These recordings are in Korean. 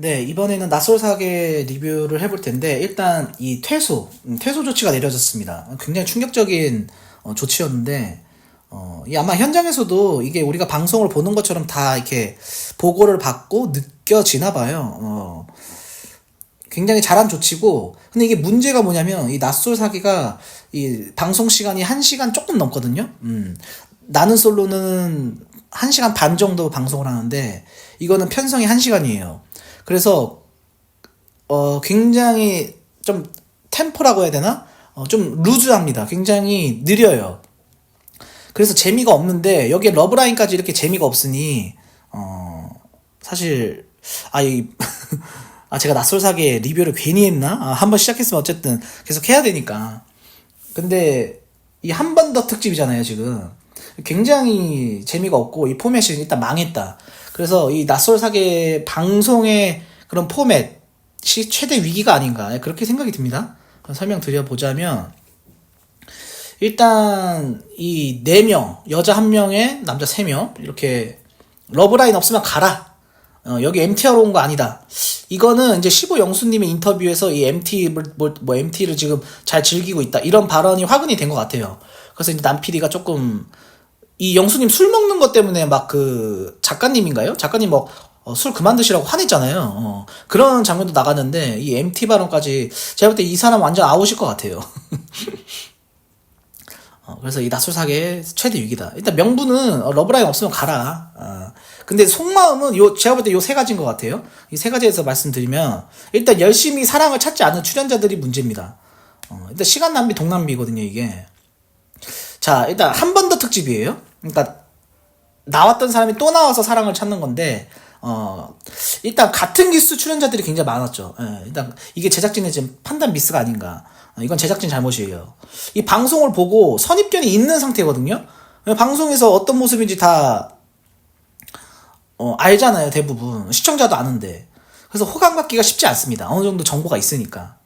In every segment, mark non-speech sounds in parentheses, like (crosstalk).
네, 이번에는 낯설사계 리뷰를 해볼 텐데, 일단 이 퇴소, 음, 퇴소 조치가 내려졌습니다. 굉장히 충격적인 어, 조치였는데, 어, 이 아마 현장에서도 이게 우리가 방송을 보는 것처럼 다 이렇게 보고를 받고 느껴지나 봐요. 어, 굉장히 잘한 조치고, 근데 이게 문제가 뭐냐면, 이 낯설 사기가 이 방송 시간이 1시간 조금 넘거든요? 음, 나는 솔로는 1시간 반 정도 방송을 하는데, 이거는 편성이 1시간이에요. 그래서, 어, 굉장히 좀 템포라고 해야 되나? 어, 좀 루즈합니다. 굉장히 느려요. 그래서 재미가 없는데, 여기에 러브라인까지 이렇게 재미가 없으니, 어, 사실, 아, 이, (laughs) 아, 제가 낯설사계 리뷰를 괜히 했나? 아, 한번 시작했으면 어쨌든 계속 해야 되니까. 근데, 이 한 번 더 특집이잖아요, 지금. 굉장히 재미가 없고, 이 포맷이 일단 망했다. 그래서 이 낯설 사계 방송의 그런 포맷이 최대 위기가 아닌가. 그렇게 생각이 듭니다. 설명드려보자면, 일단 이 네 명 여자 한 명에 남자 세 명 이렇게 러브라인 없으면 가라. 어, 여기 MT하러 온 거 아니다. 이거는 이제 15 영수님의 인터뷰에서 이 MT 뭐, 뭐, 뭐 MT를 지금 잘 즐기고 있다 이런 발언이 화근이 된 것 같아요. 그래서 이제 남 PD가 조금 이 영수님 술 먹는 것 때문에 막 그 작가님인가요? 작가님 뭐 어, 술 그만 드시라고 화냈잖아요. 어, 그런 장면도 나갔는데 이 MT 발언까지 제가 볼 때 이 사람 완전 아웃일 것 같아요. (laughs) 어, 그래서 이 낯설사계의 최대 위기다. 일단 명분은 어, 러브라인 없으면 가라. 어, 근데 속마음은 요 제가 볼 때 요 세 가지인 것 같아요. 이 세 가지에서 말씀드리면 일단 열심히 사랑을 찾지 않은 출연자들이 문제입니다. 어, 일단 시간 낭비 동낭비거든요 이게. 자 일단 한 번 더 특집이에요. 그러니까 나왔던 사람이 또 나와서 사랑을 찾는 건데 어 일단 같은 기수 출연자들이 굉장히 많았죠. 예, 일단 이게 제작진의 지금 판단 미스가 아닌가. 어, 이건 제작진 잘못이에요. 이 방송을 보고 선입견이 있는 상태거든요. 예, 방송에서 어떤 모습인지 다 어, 알잖아요, 대부분. 시청자도 아는데. 그래서 호감 갖기가 쉽지 않습니다. 어느 정도 정보가 있으니까.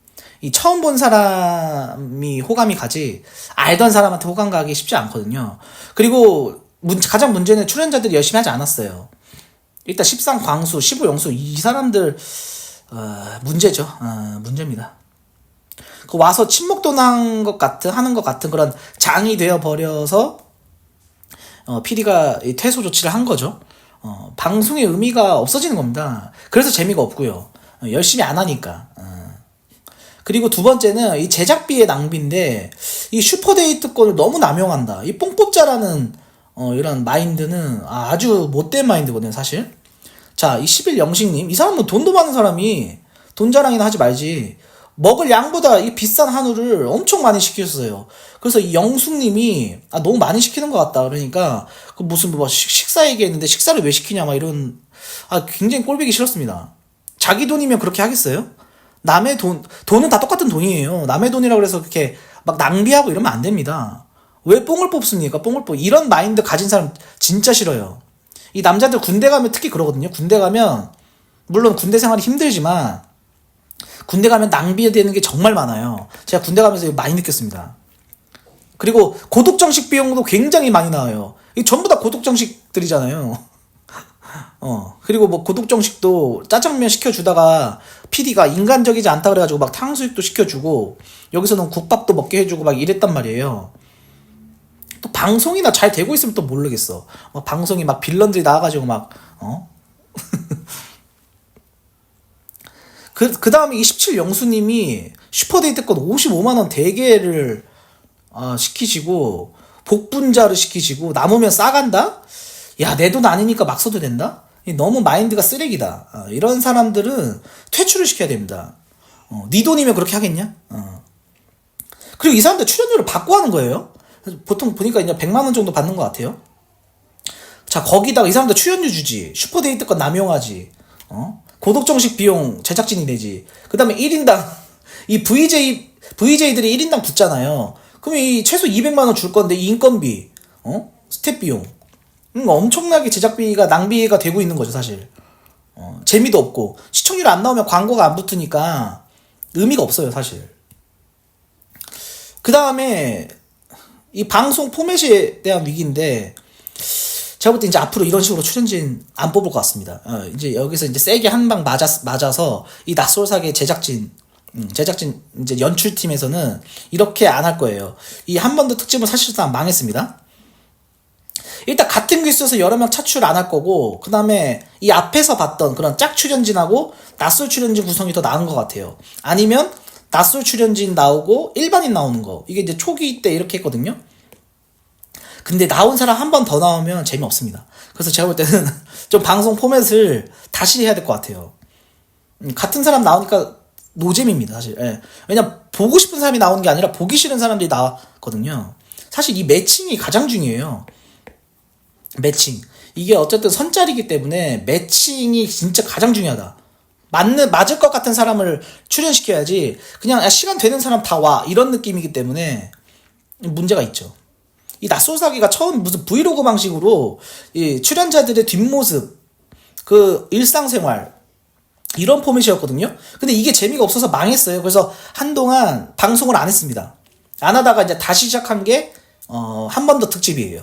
이 처음 본 사람이 호감이 가지, 알던 사람한테 호감 가기 쉽지 않거든요. 그리고 문, 가장 문제는 출연자들이 열심히 하지 않았어요. 일단 13 광수, 15 영수, 이 사람들, 어, 문제죠. 어, 문제입니다. 그 와서 침묵도 난 것 같은, 하는 것 같은 그런 장이 되어 버려서, 어, PD가 퇴소 조치를 한 거죠. 어, 방송의 의미가 없어지는 겁니다. 그래서 재미가 없고요. 어, 열심히 안 하니까. 어. 그리고 두 번째는 이 제작비의 낭비인데 이 슈퍼데이트권을 너무 남용한다. 이 뽕뽑자라는 어, 이런 마인드는 아주 못된 마인드거든요, 사실. 자, 이 11 영식님, 이 사람은 돈도 많은 사람이 돈 자랑이나 하지 말지. 먹을 양보다 이 비싼 한우를 엄청 많이 시켰어요. 그래서 이 영숙님이 아 너무 많이 시키는 것 같다. 그러니까 그 무슨 뭐 식, 식사 얘기했는데 식사를 왜 시키냐 막 이런 아 굉장히 꼴보기 싫었습니다. 자기 돈이면 그렇게 하겠어요? 남의 돈 돈은 다 똑같은 돈이에요. 남의 돈이라고 그래서 그렇게 막 낭비하고 이러면 안 됩니다. 왜 뽕을 뽑습니까? 뽕을 뽑. 이런 마인드 가진 사람 진짜 싫어요. 이 남자들 군대 가면 특히 그러거든요. 군대 가면 물론 군대 생활이 힘들지만 군대 가면 낭비되는 게 정말 많아요. 제가 군대 가면서 많이 느꼈습니다. 그리고 고독 정식 비용도 굉장히 많이 나와요. 이 전부 다 고독 정식들이잖아요. (laughs) 어 그리고 뭐 고독 정식도 짜장면 시켜주다가 PD가 인간적이지 않다 그래가지고 막 탕수육도 시켜주고 여기서는 국밥도 먹게 해주고 막 이랬단 말이에요. 또 방송이나 잘 되고 있으면 또 모르겠어. 막 방송이 막 빌런들이 나와가지고 막 어? (laughs) 그, 그 다음에 27 영수님이 슈퍼데이트권 55만원 대게를, 어, 시키시고, 복분자를 시키시고, 남으면 싸간다? 야, 내 돈 아니니까 막 써도 된다? 너무 마인드가 쓰레기다. 어, 이런 사람들은 퇴출을 시켜야 됩니다. 어, 네 돈이면 그렇게 하겠냐? 어. 그리고 이 사람들 출연료를 받고 하는 거예요. 보통 보니까 이제 100만 원 정도 받는 것 같아요. 자, 거기다가 이 사람들 출연료 주지. 슈퍼데이트권 남용하지. 어? 고독 정식 비용 제작진이 내지. 그 다음에 1인당, (laughs) 이 VJ, VJ들이 1인당 붙잖아요. 그럼 이 최소 200만 원 줄 건데, 이 인건비, 어? 스텝 비용. 음, 엄청나게 제작비가 낭비가 되고 있는 거죠, 사실. 어, 재미도 없고. 시청률 안 나오면 광고가 안 붙으니까 의미가 없어요, 사실. 그 다음에, 이 방송 포맷에 대한 위기인데, 제가 볼 때 이제 앞으로 이런 식으로 출연진 안 뽑을 것 같습니다. 어, 이제 여기서 이제 세게 한 방 맞아, 맞아서 이 낯설사계 제작진, 음, 제작진 이제 연출팀에서는 이렇게 안 할 거예요. 이 한 번 더 특집은 사실상 망했습니다. 일단 같은 기수에서 여러 명 차출 안 할 거고 그 다음에 이 앞에서 봤던 그런 짝 출연진하고 낯설 출연진 구성이 더 나은 것 같아요. 아니면 낯설 출연진 나오고 일반인 나오는 거 이게 이제 초기 때 이렇게 했거든요. 근데 나온 사람 한 번 더 나오면 재미없습니다. 그래서 제가 볼 때는 (laughs) 좀 방송 포맷을 다시 해야 될 것 같아요. 음, 같은 사람 나오니까 노잼입니다, 사실. 예. 왜냐 보고 싶은 사람이 나오는 게 아니라 보기 싫은 사람들이 나왔거든요. 사실 이 매칭이 가장 중요해요. 매칭. 이게 어쨌든 선짜리기 때문에 매칭이 진짜 가장 중요하다. 맞는 맞을 것 같은 사람을 출연시켜야지 그냥 야, 시간 되는 사람 다 와 이런 느낌이기 때문에 문제가 있죠. 이 낯설사기가 처음 무슨 브이로그 방식으로 이 출연자들의 뒷모습 그 일상생활 이런 포맷이었거든요. 근데 이게 재미가 없어서 망했어요. 그래서 한동안 방송을 안 했습니다. 안 하다가 이제 다시 시작한 게, 어, 한 번 더 특집이에요.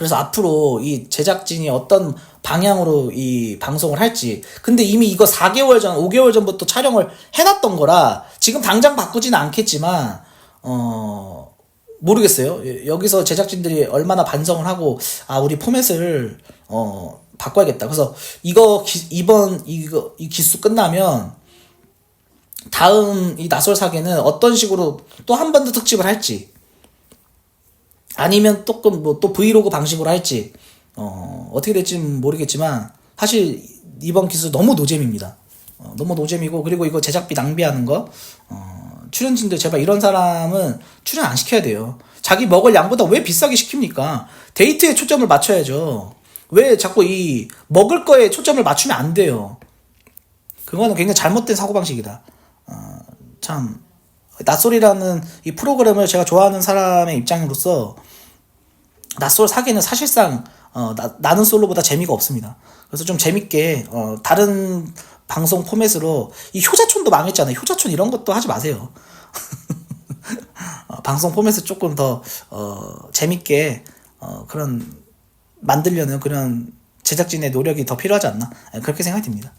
그래서 앞으로 이 제작진이 어떤 방향으로 이 방송을 할지. 근데 이미 이거 4개월 전, 5개월 전부터 촬영을 해놨던 거라 지금 당장 바꾸지는 않겠지만, 어, 모르겠어요. 예, 여기서 제작진들이 얼마나 반성을 하고, 아, 우리 포맷을, 어, 바꿔야겠다. 그래서 이거, 기- 이번, 이거, 이 기수 끝나면, 다음 이 나설 사계는 어떤 식으로 또 한 번 더 특집을 할지, 아니면 조금 뭐 또 브이로그 방식으로 할지 어, 어떻게 될지는 모르겠지만 사실 이번 기술 너무 노잼입니다. 어, 너무 노잼이고 그리고 이거 제작비 낭비하는 거 어, 출연진들 제발 이런 사람은 출연 안 시켜야 돼요. 자기 먹을 양보다 왜 비싸게 시킵니까? 데이트에 초점을 맞춰야죠. 왜 자꾸 이 먹을 거에 초점을 맞추면 안 돼요. 그거는 굉장히 잘못된 사고방식이다. 어, 참 낯설이라는 이 프로그램을 제가 좋아하는 사람의 입장으로서 낯설 사기는 사실상 어, 나, 나는 솔로보다 재미가 없습니다. 그래서 좀 재밌게 어, 다른 방송 포맷으로 이 효자촌도 망했잖아요. 효자촌 이런 것도 하지 마세요. (laughs) 어, 방송 포맷을 조금 더 어, 재밌게 어, 그런 만들려는 그런 제작진의 노력이 더 필요하지 않나 예, 그렇게 생각이 듭니다.